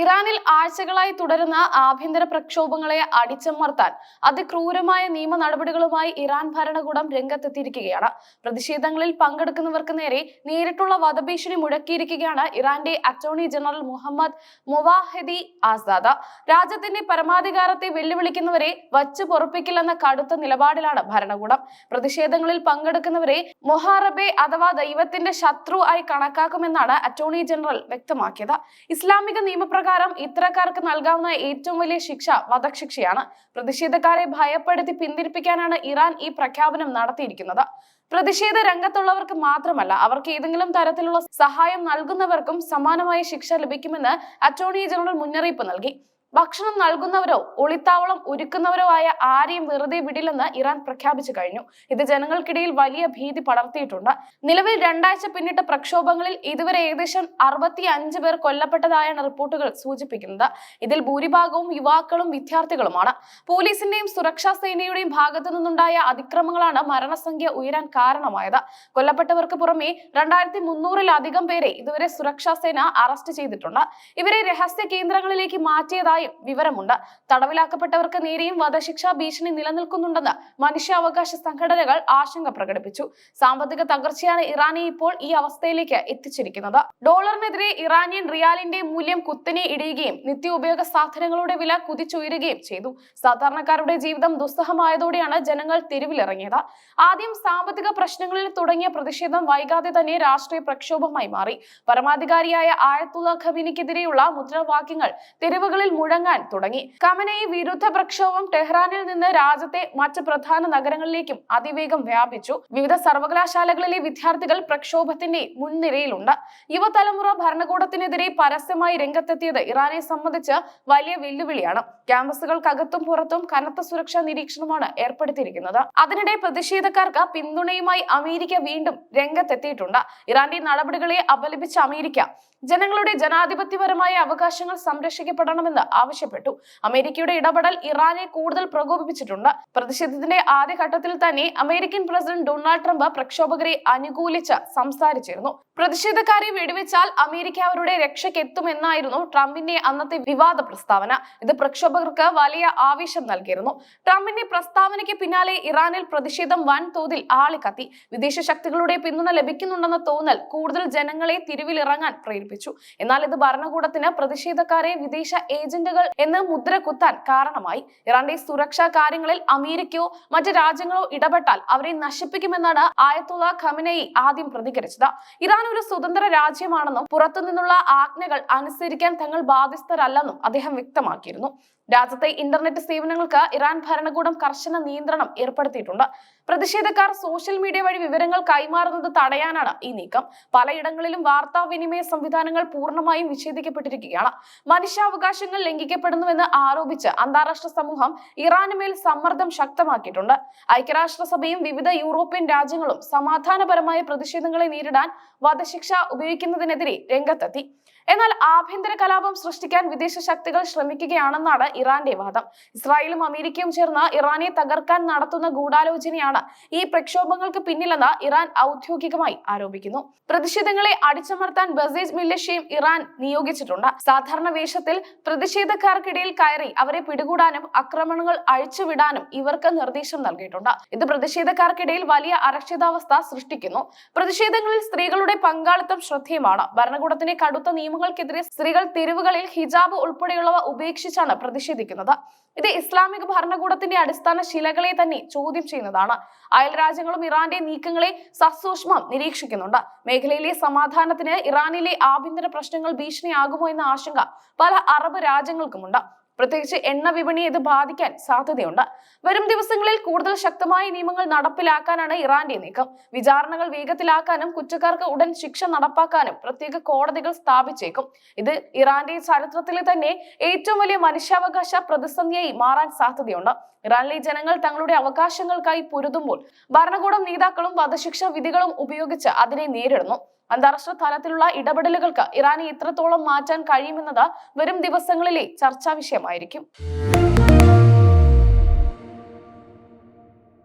ഇറാനിൽ ആഴ്ചകളായി തുടരുന്ന ആഭ്യന്തര പ്രക്ഷോഭങ്ങളെ അടിച്ചമർത്താൻ അതിക്രൂരമായ നിയമ നടപടികളുമായി ഇറാൻ ഭരണകൂടം രംഗത്തെത്തിയിരിക്കുകയാണ്. പ്രതിഷേധങ്ങളിൽ പങ്കെടുക്കുന്നവർക്ക് നേരെ നേരിട്ടുള്ള വധഭീഷണി മുഴക്കിയിരിക്കുകയാണ് ഇറാന്റെ attorney general Mohammad Movahedi Azad. രാജ്യത്തിന്റെ പരമാധികാരത്തെ വെല്ലുവിളിക്കുന്നവരെ വച്ചു പൊറപ്പിക്കില്ലെന്ന കടുത്ത നിലപാടിലാണ് ഭരണകൂടം. പ്രതിഷേധങ്ങളിൽ പങ്കെടുക്കുന്നവരെ മൊഹാറബെ അഥവാ ദൈവത്തിന്റെ ശത്രു ആയി കണക്കാക്കുമെന്നാണ് അറ്റോർണി ജനറൽ വ്യക്തമാക്കിയത്. ഇസ്ലാമിക നിയമപ്രകാരം ഇത്തരക്കാർക്ക് നൽകാവുന്ന ഏറ്റവും വലിയ ശിക്ഷ വധശിക്ഷയാണ്. പ്രതിഷേധക്കാരെ ഭയപ്പെടുത്തി പിന്തിരിപ്പിക്കാനാണ് ഇറാൻ ഈ പ്രഖ്യാപനം നടത്തിയിരിക്കുന്നത്. പ്രതിഷേധ രംഗത്തുള്ളവർക്ക് മാത്രമല്ല അവർക്ക് ഏതെങ്കിലും തരത്തിലുള്ള സഹായം നൽകുന്നവർക്കും സമാനമായ ശിക്ഷ ലഭിക്കുമെന്ന് അറ്റോർണി ജനറൽ മുന്നറിയിപ്പ് നൽകി. ഭക്ഷണം നൽകുന്നവരോ ഒളിത്താവളം ഒരുക്കുന്നവരോ ആയ ആരെയും വെറുതെ വിടില്ലെന്ന് ഇറാൻ പ്രഖ്യാപിച്ചു കഴിഞ്ഞു. ഇത് ജനങ്ങൾക്കിടയിൽ വലിയ ഭീതി പടർത്തിയിട്ടുണ്ട്. നിലവിൽ രണ്ടാഴ്ച പിന്നിട്ട പ്രക്ഷോഭങ്ങളിൽ ഇതുവരെ ഏകദേശം അറുപത്തി അഞ്ച് പേർ കൊല്ലപ്പെട്ടതായാണ് റിപ്പോർട്ടുകൾ സൂചിപ്പിക്കുന്നത്. ഇതിൽ ഭൂരിഭാഗവും യുവാക്കളും വിദ്യാർത്ഥികളുമാണ്. പോലീസിന്റെയും സുരക്ഷാ സേനയുടെയും ഭാഗത്തു നിന്നുണ്ടായ അതിക്രമങ്ങളാണ് മരണസംഖ്യ ഉയരാൻ കാരണമായത്. കൊല്ലപ്പെട്ടവർക്ക് പുറമെ രണ്ടായിരത്തി മുന്നൂറിലധികം പേരെ ഇതുവരെ സുരക്ഷാ സേന അറസ്റ്റ് ചെയ്തിട്ടുണ്ട്. ഇവരെ രഹസ്യ കേന്ദ്രങ്ങളിലേക്ക് മാറ്റിയതായും വിവരമുണ്ട്. തടവിലാക്കപ്പെട്ടവർക്ക് നേരെയും വധശിക്ഷാ ഭീഷണി നിലനിൽക്കുന്നുണ്ടെന്ന് മനുഷ്യാവകാശ സംഘടനകൾ ആശങ്ക പ്രകടിപ്പിച്ചു. സാമ്പത്തിക തകർച്ചയാണ് ഇറാനെ ഇപ്പോൾ ഈ അവസ്ഥയിലേക്ക് എത്തിച്ചിരിക്കുന്നത്. ഡോളറിനെതിരെ ഇറാനിയൻ റിയാലിന്റെ മൂല്യം കുത്തനെ ഇടിയുകയും നിത്യോപയോഗ സാധനങ്ങളുടെ വില കുതിച്ചുയരുകയും ചെയ്തു. സാധാരണക്കാരുടെ ജീവിതം ദുസ്സഹമായതോടെയാണ് ജനങ്ങൾ തെരുവിലിറങ്ങിയത്. ആദ്യം സാമ്പത്തിക പ്രശ്നങ്ങളിൽ തുടങ്ങിയ പ്രതിഷേധം വൈകാതെ തന്നെ രാഷ്ട്രീയ പ്രക്ഷോഭമായി മാറി. പരമാധികാരിയായ ആയത്തുള്ള ഖബീനിക്കെതിരെയുള്ള മുദ്രാവാക്യങ്ങൾ തെരുവുകളിൽ മുഴങ്ങാൻ തുടങ്ങി. കമനയി വിരുദ്ധ പ്രക്ഷോഭം ടെഹ്റാനിൽ നിന്ന് രാജ്യത്തെ മറ്റ് പ്രധാന നഗരങ്ങളിലേക്കും അതിവേഗം വ്യാപിച്ചു. വിവിധ സർവകലാശാലകളിലെ വിദ്യാർത്ഥികൾ പ്രക്ഷോഭത്തിന്റെ മുൻനിരയിലുണ്ട്. യുവതലമുറ ഭരണകൂടത്തിനെതിരെ പരസ്യമായി രംഗത്തെത്തിയത് ഇറാനെ സംബന്ധിച്ച് വലിയ വെല്ലുവിളിയാണ്. ക്യാമ്പസുകൾക്കകത്തും പുറത്തും കനത്ത സുരക്ഷാ നിരീക്ഷണമാണ് ഏർപ്പെടുത്തിയിരിക്കുന്നത്. അതിനിടെ പ്രതിഷേധക്കാർക്ക് പിന്തുണയുമായി അമേരിക്ക വീണ്ടും രംഗത്തെത്തിയിട്ടുണ്ട്. ഇറാന്റെ നടപടികളെ അപലപിച്ച അമേരിക്ക ജനങ്ങളുടെ ജനാധിപത്യപരമായ അവകാശങ്ങൾ സംരക്ഷിക്കപ്പെടണമെന്ന് ആവശ്യപ്പെട്ടു. അമേരിക്കയുടെ ഇടപെടൽ ഇറാനെ കൂടുതൽ പ്രകോപിപ്പിച്ചിട്ടുണ്ട്. പ്രതിഷേധത്തിന്റെ ആദ്യഘട്ടത്തിൽ തന്നെ അമേരിക്കൻ പ്രസിഡന്റ് ഡൊണാൾഡ് ട്രംപ് പ്രക്ഷോഭകരെ അനുകൂലിച്ച് സംസാരിച്ചിരുന്നു. പ്രതിഷേധക്കാരെ വെടിവെച്ചാൽ അമേരിക്ക അവരുടെ രക്ഷയ്ക്കെത്തുമെന്നായിരുന്നു ട്രംപിന്റെ അന്നത്തെ വിവാദ പ്രസ്താവന. ഇത് പ്രക്ഷോഭകർക്ക് വലിയ ആവേശം നൽകിയിരുന്നു. ട്രംപിന്റെ പ്രസ്താവനയ്ക്ക് പിന്നാലെ ഇറാനിൽ പ്രതിഷേധം വൻ വൻതോതിൽ ആളിക്കത്തി. വിദേശ ശക്തികളുടെ പിന്തുണ ലഭിക്കുന്നുണ്ടെന്ന തോന്നൽ കൂടുതൽ ജനങ്ങളെ തിരുവിലിറങ്ങാൻ പ്രേരിപ്പിച്ചു. എന്നാൽ ഇത് ഭരണകൂടത്തിന് പ്രതിഷേധക്കാരെ വിദേശ ഏജന്റുകൾ എന്ന് മുദ്ര കുത്താൻ കാരണമായി. ഇറാന്റെ സുരക്ഷാ കാര്യങ്ങളിൽ അമേരിക്കയോ മറ്റു രാജ്യങ്ങളോ ഇടപെട്ടാൽ അവരെ നശിപ്പിക്കുമെന്നാണ് ആയത്തുള്ള ഖമനയി ആദ്യം പ്രതികരിച്ചത്. ഇറാൻ ഒരു സ്വതന്ത്ര രാജ്യമാണെന്നും പുറത്തുനിന്നുള്ള ആജ്ഞകൾ അനുസരിക്കാൻ തങ്ങൾ ബാധ്യസ്ഥരല്ലെന്നും അദ്ദേഹം വ്യക്തമാക്കിയിരുന്നു. രാജ്യത്തെ ഇന്റർനെറ്റ് സേവനങ്ങൾക്ക് ഇറാൻ ഭരണകൂടം കർശന നിയന്ത്രണം ഏർപ്പെടുത്തിയിട്ടുണ്ട്. പ്രതിഷേധക്കാർ സോഷ്യൽ മീഡിയ വഴി വിവരങ്ങൾ കൈമാറുന്നത് തടയാനാണ് ഈ നീക്കം. പലയിടങ്ങളിലും വാർത്താവിനിമയ സംവിധാനങ്ങൾ പൂർണമായും വിച്ഛേദിക്കപ്പെട്ടിരിക്കുകയാണ് മനുഷ്യാവകാശങ്ങൾ ലംഘിക്കപ്പെടുന്നുവെന്ന് ആരോപിച്ച് അന്താരാഷ്ട്ര സമൂഹം ഇറാന് മേൽ സമ്മർദ്ദം ശക്തമാക്കിയിട്ടുണ്ട്. ഐക്യരാഷ്ട്രസഭയും വിവിധ യൂറോപ്യൻ രാജ്യങ്ങളും സമാധാനപരമായ പ്രതിഷേധങ്ങളെ നേരിടാൻ വധശിക്ഷ ഉപയോഗിക്കുന്നതിനെതിരെ രംഗത്തെത്തി. എന്നാൽ ആഭ്യന്തര കലാപം സൃഷ്ടിക്കാൻ വിദേശ ശക്തികൾ ശ്രമിക്കുകയാണെന്നാണ് ഇറാന്റെ വാദം. ഇസ്രായേലും അമേരിക്കയും ചേർന്ന് ഇറാനെ തകർക്കാൻ നടത്തുന്ന ഗൂഢാലോചനയാണ് ഈ പ്രക്ഷോഭങ്ങൾക്ക് പിന്നിലെന്ന് ഇറാൻ ഔദ്യോഗികമായി ആരോപിക്കുന്നു. പ്രതിഷേധങ്ങളെ അടിച്ചമർത്താൻ ബസേജ് മില്ലഷ്യയും ഇറാൻ നിയോഗിച്ചിട്ടുണ്ട്. സാധാരണ വേഷത്തിൽ പ്രതിഷേധക്കാർക്കിടയിൽ കയറി അവരെ പിടികൂടാനും ആക്രമണങ്ങൾ അഴിച്ചുവിടാനും ഇവർക്ക് നിർദ്ദേശം നൽകിയിട്ടുണ്ട്. ഇത് പ്രതിഷേധക്കാർക്കിടയിൽ വലിയ അരക്ഷിതാവസ്ഥ സൃഷ്ടിക്കുന്നു. പ്രതിഷേധങ്ങളിൽ സ്ത്രീകളുടെ പങ്കാളിത്തം ശ്രദ്ധേയമാണ്. ഭരണകൂടത്തിന്റെ കടുത്ത നിയമങ്ങൾക്കെതിരെ സ്ത്രീകൾ തെരുവുകളിൽ ഹിജാബ് ഉൾപ്പെടെയുള്ളവ ഉപേക്ഷിച്ചാണ് പ്രതിഷേധിക്കുന്നത്. ഇത് ഇസ്ലാമിക ഭരണകൂടത്തിന്റെ അടിസ്ഥാന ശിലകളെ തന്നെ ചോദ്യം ചെയ്യുന്നതാണ്. അയൽ രാജ്യങ്ങളും ഇറാന്റെ നീക്കങ്ങളെ സസൂക്ഷ്മം നിരീക്ഷിക്കുന്നുണ്ട്. മേഖലയിലെ സമാധാനത്തിന് ഇറാനിലെ ആഭ്യന്തര പ്രശ്നങ്ങൾ ഭീഷണിയാകുമോ എന്ന ആശങ്ക പല അറബ് രാജ്യങ്ങൾക്കുമുണ്ട്. പ്രത്യേകിച്ച് എണ്ണ വിപണിയെ ഇത് ബാധിക്കാൻ സാധ്യതയുണ്ട്. വരും ദിവസങ്ങളിൽ കൂടുതൽ ശക്തമായ നിയമങ്ങൾ നടപ്പിലാക്കാനാണ് ഇറാന്റെ നീക്കം. വിചാരണകൾ വേഗത്തിലാക്കാനും കുറ്റക്കാർക്ക് ഉടൻ ശിക്ഷ നടപ്പാക്കാനും പ്രത്യേക കോടതികൾ സ്ഥാപിച്ചേക്കും. ഇത് ഇറാന്റെ ചരിത്രത്തിലെ തന്നെ ഏറ്റവും വലിയ മനുഷ്യാവകാശ പ്രതിസന്ധിയായി മാറാൻ സാധ്യതയുണ്ട്. ഇറാനിലെ ജനങ്ങൾ തങ്ങളുടെ അവകാശങ്ങൾക്കായി പൊരുതുമ്പോൾ ഭരണകൂടം നേതാക്കളും വധശിക്ഷ വിധികളും ഉപയോഗിച്ച് അതിനെ നേരിടുന്നു. അന്താരാഷ്ട്ര തലത്തിലുള്ള ഇടപെടലുകൾക്ക് ഇറാനെ ഇത്രത്തോളം മാറ്റാൻ കഴിയുമെന്നത് വരും ദിവസങ്ങളിലെ ചർച്ചാ വിഷയമായിരിക്കും.